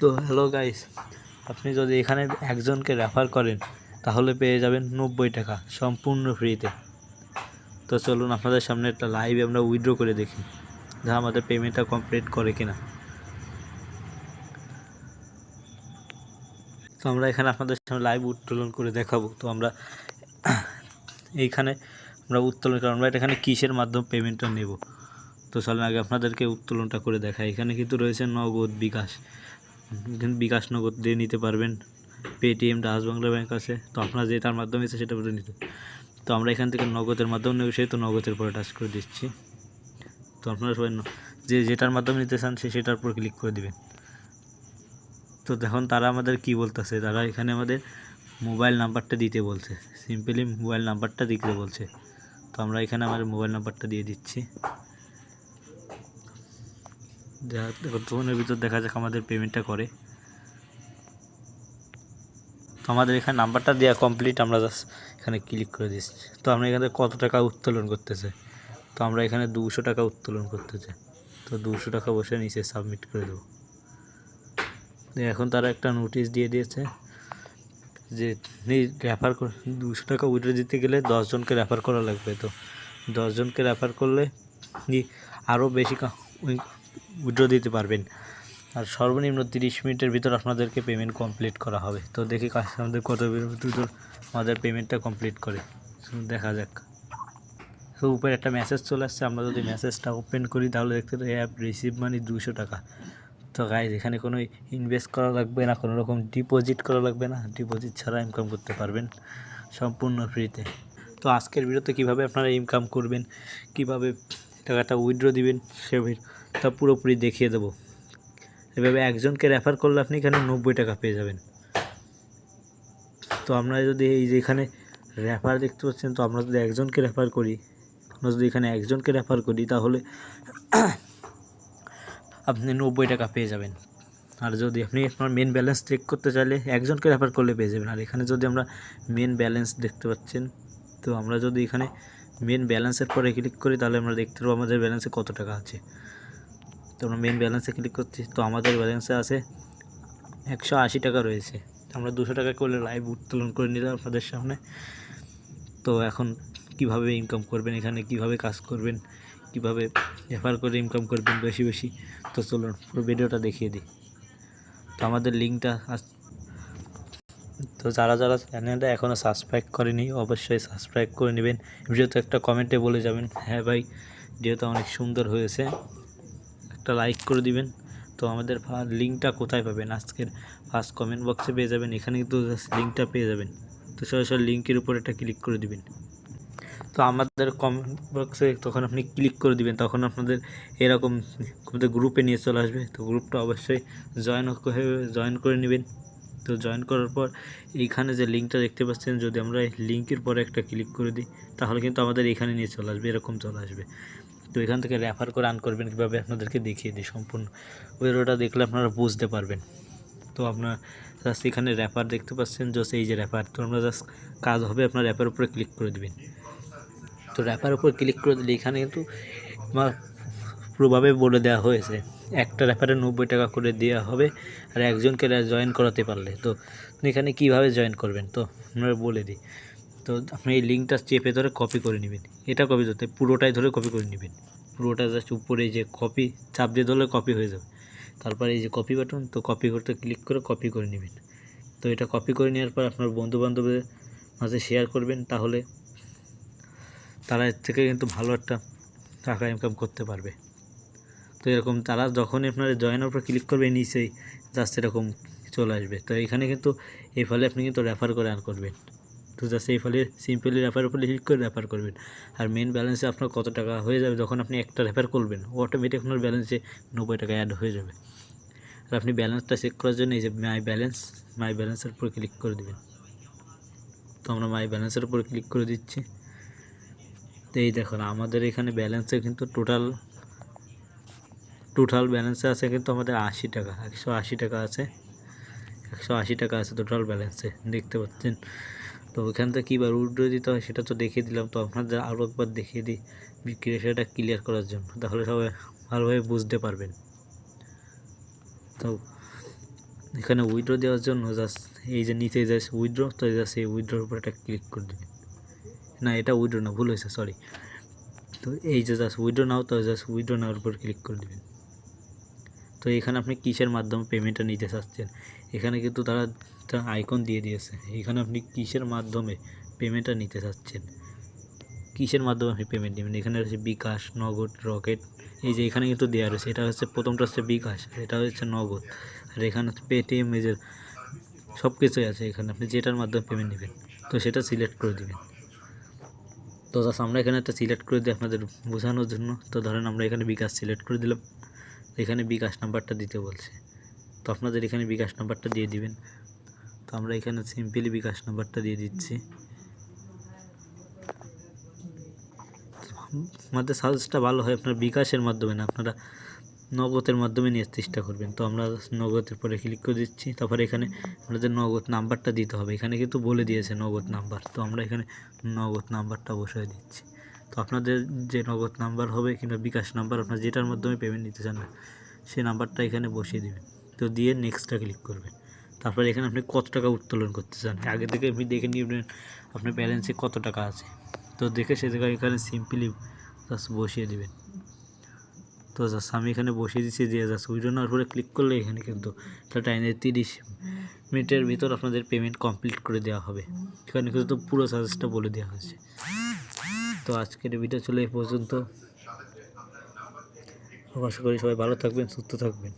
তো hello guys আপনি যদি এখানে একজনকে রেফার করেন, তাহলে পেয়ে যাবেন নব্বই টাকা সম্পূর্ণ ফ্রিতে তো চলুন আপনাদের সামনে একটা লাইভে আমরা উইথড্র করে দেখি, যা আমাদের পেমেন্টটা কমপ্লিট করে কিনা। তো আমরা এখানে আপনাদের সামনে লাইভ উত্তোলন করে দেখাবো। তো আমরা এইখানে আমরা উত্তোলন করে আমরা এখানে কিসের মাধ্যমে পেমেন্টটা নেব? তো চলেন আগে আপনাদেরকে উত্তোলনটা করে দেখাই। এখানে কিন্তু রয়েছে নগদ বিকাশ। এখানে বিকাশ নগদ দিয়ে নিতে পারবেন। পেটিএম ডাচ বাংলা ব্যাংক আছে। তো আপনার যেটার মাধ্যমে ইচ্ছে সেটা বলে নিতে। তো আমরা এখান থেকে নগদের মাধ্যমে নেব সেহেতু নগদের পরে টাচ করে দিচ্ছি। তো আপনারা সবাই যে যেটার মাধ্যমে নিতে চান, সে সেটার উপর ক্লিক করে দিবেন। তো দেখুন, তারা আমাদের কি বলতেছে? তারা এখানে আমাদের মোবাইল নাম্বারটা দিতে বলছে। সিম্পলি মোবাইল নাম্বারটা দিতে বলছে। তো আমরা এখানে আমাদের মোবাইল নাম্বারটা দিয়ে দিচ্ছি। যা- ফোনের ভিতর দেখা যাক আমাদের পেমেন্টটা করে। তো আমাদের এখানে নাম্বারটা দেওয়া কমপ্লিট আমরা জাস্ট এখানে ক্লিক করে দিচ্ছি তো আমরা এখানে কত টাকা উত্তোলন করতেছে? তো আমরা এখানে দুশো টাকা উত্তোলন করতেছে। তো দুশো টাকা বসে নিচে সাবমিট করে দেবো। এখন তারা একটা নোটিশ দিয়ে দিয়েছে যে রেফার দুশো টাকা উইড্রো দিতে গেলে দশজনকে রেফার করা লাগবে। তো দশজনকে রেফার করলে আরও বেশি উইড্রো দিতে পারবেন। আর সর্বনিম্ন তিরিশ মিনিটের ভিতর আপনাদেরকে পেমেন্ট কমপ্লিট করা হবে। তো দেখি আমাদের কত ভিতর আমাদের পেমেন্টটা কমপ্লিট করে। দেখা যাক। তো উপরে একটা মেসেজ চলে আসছে। আমরা যদি মেসেজটা ওপেন করি, তাহলে দেখতে পাই অ্যাপ রিসিভ মানি দুশো টাকা। তো গাইজ এখানে কোনো ইনভেস্ট করা লাগবে না, কোনো রকম ডিপোজিট করা লাগবে না। ডিপোজিট ছাড়া ইনকাম করতে পারবেন সম্পূর্ণ ফ্রিতে তো আজকের ভিডিওতে কীভাবে আপনারা ইনকাম করবেন, কীভাবে টাকাটা উইথড্র দিবেন, সে তা পুরোপুরি দেখিয়ে দেবো। এভাবে একজনকে রেফার করলে আপনি এখানে নব্বই টাকা পেয়ে যাবেন। তো আমরা যদি এই যে এখানে রেফার দেখতে পাচ্ছেন, তো আমরা যদি একজনকে রেফার করি, আমরা যদি এখানে একজনকে রেফার করি, তাহলে আপনি নব্বই টাকা পেয়ে যাবেন। আর যদি আপনি আপনার মেন ব্যালেন্স চেক করতে চাইলে একজনকে রেফার করলে পেয়ে যাবেন। আর এখানে যদি আমরা মেন ব্যালেন্স দেখতে পাচ্ছেন, তো আমরা যদি এখানে মেন ব্যালেন্সের পরে ক্লিক করি, তাহলে আমরা দেখতে পাবো আমাদের ব্যালেন্সে কত টাকা আছে। তো আমরা মেন ব্যালেন্সে ক্লিক করছি। তো আমাদের ব্যালেন্সে আছে একশো আশি টাকা রয়েছে। আমরা দুশো টাকা করলে লাইভ উত্তোলন করে নিলাম আপনাদের সামনে। তো এখন কীভাবে ইনকাম করবেন, এখানে কীভাবে কাজ করবেন, কীভাবে রেফার করে ইনকাম করবেন বেশি বেশি? তো চলুন, পুরো ভিডিওটা দেখিয়ে দিই। তো আমাদের লিঙ্কটা তো যারা যারা চ্যানেলটা এখনও সাবস্ক্রাইব করেনি, অবশ্যই সাবস্ক্রাইব করে নেবেন। ভিডিওতে একটা কমেন্টে বলে যাবেন হ্যাঁ ভাই ভিডিওটা অনেক সুন্দর হয়েছে। একটা লাইক করে দিবেন। তো আমাদের লিঙ্কটা কোথায় পাবেন? আজকের ফার্স্ট কমেন্ট বক্সে পেয়ে যাবেন। এখানে কিন্তু লিঙ্কটা পেয়ে যাবেন। তো সরাসরি লিঙ্কের উপর একটা ক্লিক করে দিবেন। তো আমাদের কমেন্ট বক্সে তখন আপনি ক্লিক করে দিবেন। তখন আপনাদের এরকম আমাদের গ্রুপে নিয়ে চলে আসবে। তো গ্রুপটা অবশ্যই জয়েন জয়েন করে নেবেন। তো জয়েন করার পর এইখানে যে লিঙ্কটা দেখতে পাচ্ছেন, যদি আমরা লিঙ্কের পরে একটা ক্লিক করে দিই, তাহলে কিন্তু আমাদের এখানে নিয়ে চলে আসবে। এরকম চলে আসবে। তো এখান থেকে রেফার করে আর্ন করবেন, কীভাবে আপনাদেরকে দেখিয়ে দিই সম্পূর্ণ। ওটা দেখলে আপনারা বুঝতে পারবেন। তো আপনার জাস্ট এখানে র্যাপার দেখতে পাচ্ছেন জাস্ট এই যে র্যাপার তো আমরা জাস্ট কাজ হবে আপনার র্যাপার উপরে ক্লিক করে দিবেন। তো র্যাপার উপর ক্লিক করে দিলে এখানে কিন্তু আমার পুরোভাবে বলে দেওয়া হয়েছে, একটা র্যাপারে নব্বই টাকা করে দেওয়া হবে আর একজনকে জয়েন করাতে পারলে। তো এখানে কীভাবে জয়েন করবেন? তো আমরা বলে দিই। তো আপনি এই লিঙ্কটা চেপে ধরে কপি করে নেবেন। এটা কপি ধরতে, পুরোটাই ধরে কপি করে নেবেন। পুরোটা জাস্ট উপরে যে কপি চাপ দিয়ে ধরলে কপি হয়ে যাবে। তারপরে এই যে কপি বাটন তো কপি করতে ক্লিক করে কপি করে নেবেন। তো এটা কপি করে নেওয়ার পর আপনার বন্ধু বান্ধবদের মাঝে শেয়ার করবেন, তাহলে তারা এর থেকে কিন্তু ভালো একটা টাকা ইনকাম করতে পারবে। তো এরকম তারা যখনই আপনার জয়েনের উপর ক্লিক করবে, নিচেই জাস্ট এরকম চলে আসবে। তো এখানে কিন্তু এই ফলে আপনি কিন্তু রেফার করে আর্ন করবেন। তো জাস্ট এই ফলে সিম্পলি রেফার উপরে ক্লিক করে রেফার করবেন। আর মেন ব্যালেন্সে আপনার কত টাকা হয়ে যাবে যখন আপনি একটা রেফার করবেন অটোমেটিক আপনার ব্যালেন্সে নব্বই টাকা অ্যাড হয়ে যাবে। আর আপনি ব্যালেন্সটা চেক করার জন্য এই যে মাই ব্যালেন্স মাই ব্যালেন্সের উপর ক্লিক করে দেবেন। তো আমরা মাই ব্যালেন্সের উপর ক্লিক করে দিচ্ছি। তো এই দেখুন, আমাদের এখানে ব্যালেন্সে কিন্তু টোটাল টোটাল ব্যালেন্সে আছে কিন্তু আমাদের আশি টাকা, একশো আশি টাকা আছে। একশো আশি টাকা আছে টোটাল ব্যালেন্সে দেখতে পাচ্ছেন? তো ওইখান থেকে কীবার উইড্রো দিতে হয় সেটা তো দেখিয়ে দিলাম। তো আপনাদের আরও একবার দেখিয়ে দিই, বিক্রি সেটা ক্লিয়ার করার জন্য, তাহলে সবাই ভালোভাবে বুঝতে পারবেন। তো এখানে উইড্রো দেওয়ার জন্য জাস্ট এই যে নিচে জাস্ট উইড্রো তো জাস্ট এই উইড্রোর উপর একটা ক্লিক করে দেবেন না, এটা উইড্রো না, ভুল হয়েছে সরি তো এই যে জাস্ট উইড্রো নাও, তো জাস্ট উইড্রো নেওয়ার উপর ক্লিক করে দেবেন। তো এখানে আপনি কিসের মাধ্যমে পেমেন্টটা নিতে চাচ্ছেন? এখানে কিন্তু তারা একটা আইকন দিয়ে দিয়েছে। এখানে আপনি কিসের মাধ্যমে পেমেন্টটা নিতে চাচ্ছেন? কিসের মাধ্যমে আপনি পেমেন্ট নেবেন? এখানে রয়েছে বিকাশ, নগদ, রকেট। এই যে এখানে কিন্তু দেওয়া রয়েছে। এটা হচ্ছে প্রথমটা হচ্ছে বিকাশ এটা হচ্ছে নগদ। আর এখানে হচ্ছে পেটিএম যে সব কিছুই আছে এখানে। আপনি যেটার মাধ্যমে পেমেন্ট নেবেন, তো সেটা সিলেক্ট করে দিবেন। তো জাস্ট আমরা এখানে একটা সিলেক্ট করে দিই আপনাদের বোঝানোর জন্য। তো ধরেন আমরা এখানে বিকাশ সিলেক্ট করে দিলাম। এখানে বিকাশ নাম্বারটা দিতে বলছে। তো আপনাদের এখানে বিকাশ নাম্বারটা দিয়ে দিবেন। তো আমরা এখানে সিম্পলি বিকাশ নাম্বারটা দিয়ে দিচ্ছি। আমাদের সার্ভিসটা ভালো হয় আপনার বিকাশের মাধ্যমে না, আপনারা নগদের মাধ্যমে নেওয়ার চেষ্টা করবেন। তো আমরা নগদের পরে ক্লিক করে দিচ্ছি, তারপরে এখানে আপনাদের নগদ নাম্বারটা দিতে হবে। এখানে কিন্তু বলে দিয়েছে নগদ নাম্বার, তো আমরা এখানে নগদ নাম্বারটা বসিয়ে দিচ্ছি। তো আপনাদের যে নগদ নাম্বার হবে কিংবা বিকাশ নাম্বার, আপনার যেটার মাধ্যমে পেমেন্ট নিতে চান না সেই নাম্বারটা এখানে বসিয়ে দেবেন। তো দিয়ে নেক্সটটা ক্লিক করবেন। তারপরে এখানে আপনি কত টাকা উত্তোলন করতে চান? আগে থেকে আপনি দেখে নিবেন আপনার ব্যালেন্সে কত টাকা আছে। তো দেখে সে জায়গায় এখানে সিম্পলি জাস্ট বসিয়ে দেবেন। তো জাস্ট আমি এখানে বসিয়ে দিচ্ছি দিয়ে জাস্ট উইড্রো নেওয়ার পরে ক্লিক করলে এখানে কিন্তু টাইমে তিরিশ মিনিটের ভিতর আপনাদের পেমেন্ট কমপ্লিট করে দেওয়া হবে। এখানে কিন্তু পুরো সার্ভিসটা বলে দেওয়া হয়েছে। তো আজকের ভিডিও চলে এই পর্যন্ত। আশা করি সবাই ভালো থাকবেন, সুস্থ থাকবেন।